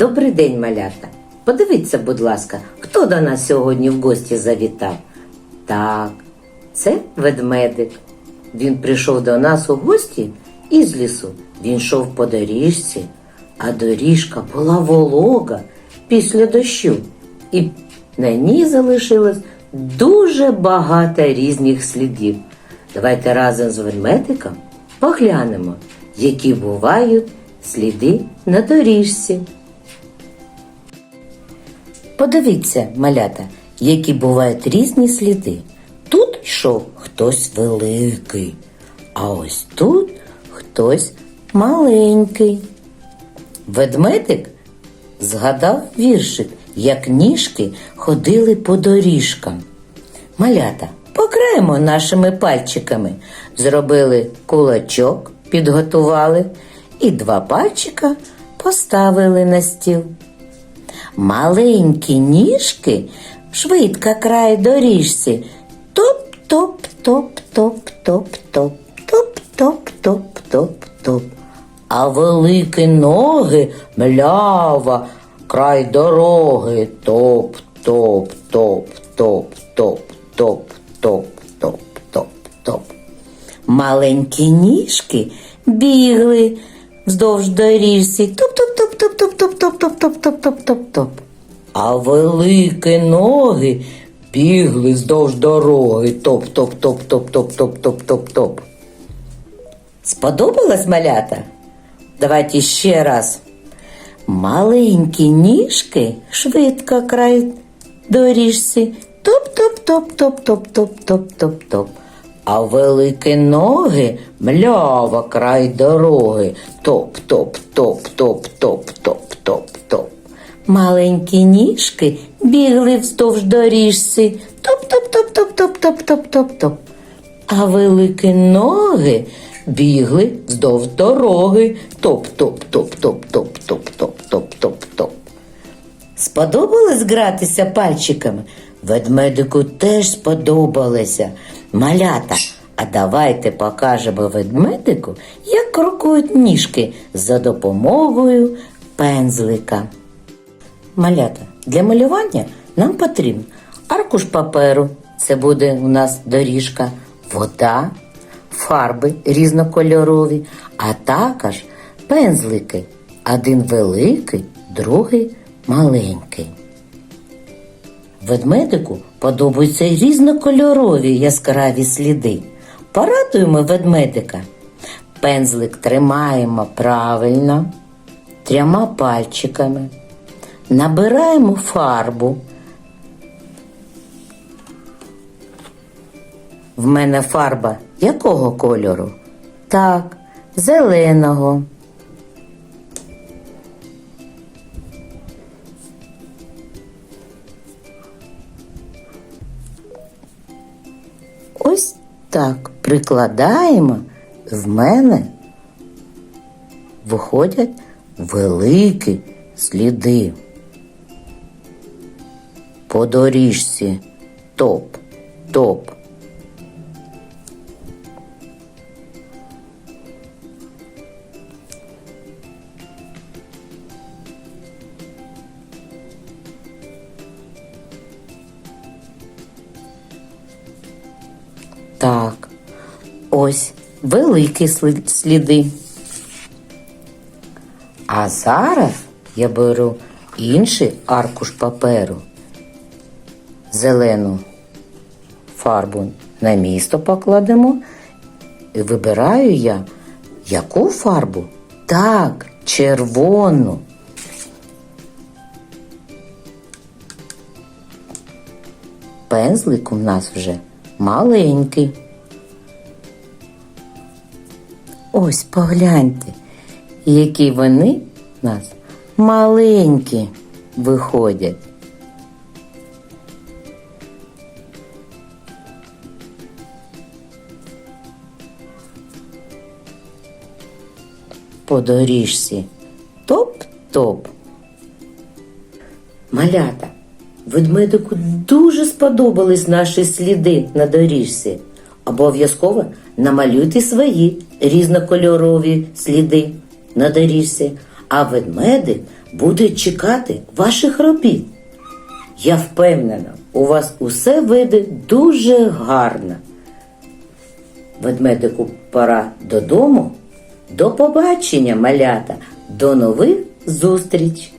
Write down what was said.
Добрий день, малята. Подивіться, будь ласка, хто до нас сьогодні в гості завітав? Так, це ведмедик. Він прийшов до нас у гості із лісу. Він йшов по доріжці, а доріжка була волога після дощу. І на ній залишилось дуже багато різних слідів. Давайте разом з ведмедиком поглянемо, які бувають сліди на доріжці. Подивіться, малята, які бувають різні сліди. Тут йшов хтось великий, а ось тут хтось маленький. Ведмедик згадав віршик, як ніжки ходили по доріжкам. Малята, пограємо нашими пальчиками. Зробили кулачок, підготували і два пальчика поставили на стіл. Маленькі ніжки швидко край доріжці. Топ-топ-топ-топ-топ-топ-топ-топ-топ. А великі ноги млява край дороги. Топ-топ-топ-топ-топ-топ-топ-топ-топ. Маленькі ніжки бігли вздовж доріжці. Топ-топ-топ-топ-топ-топ-топ-топ-топ-топ-топ. А великі ноги бігли вздовж дороги. Топ-топ-топ-топ-топ-топ-топ-топ-топ. Сподобалось малята? Давайте ще раз. Маленькі ніжки швидко край доріжці. Топ-топ-топ-топ-топ-топ-топ-топ-топ. А великі ноги млява край дороги. Топ-топ-топ-топ-топ-топ-топ-топ. Маленькі ніжки бігли вздовж доріжці. Топ-топ-топ-топ-топ-топ-топ-топ. А великі ноги бігли вздовж дороги. Топ-топ-топ-топ-топ-топ-топ-топ-топ-топ. Сподобалось гратися пальчиками? Ведмедику теж сподобалося. Малята, а давайте покажемо ведмедику, як крокують ніжки за допомогою пензлика. Малята, для малювання нам потрібен аркуш паперу, це буде у нас доріжка, вода, фарби різнокольорові, а також пензлики. Один великий, другий маленький. Ведмедику подобаються й різнокольорові яскраві сліди. Порадуємо ведмедика. Пензлик тримаємо правильно, трьома пальчиками. Набираємо фарбу. В мене фарба якого кольору? Так, зеленого. Так прикладаємо, в мене виходять великі сліди. По доріжці топ, топ. Так, ось великі сліди. А зараз я беру інший аркуш паперу, зелену фарбу на місто покладемо. І вибираю я яку фарбу? Так, червону. Пензлик у нас вже маленький. Ось погляньте, які вони у нас маленькі виходять. По доріжці топ-топ. Малята, ведмедику дуже сподобались наші сліди на доріжці. Обов'язково намалюйте свої різнокольорові сліди на доріжці, а ведмедик будуть чекати ваших робіт. Я впевнена, у вас усе вийде дуже гарно. Ведмедику пора додому. До побачення, малята, до нових зустріч!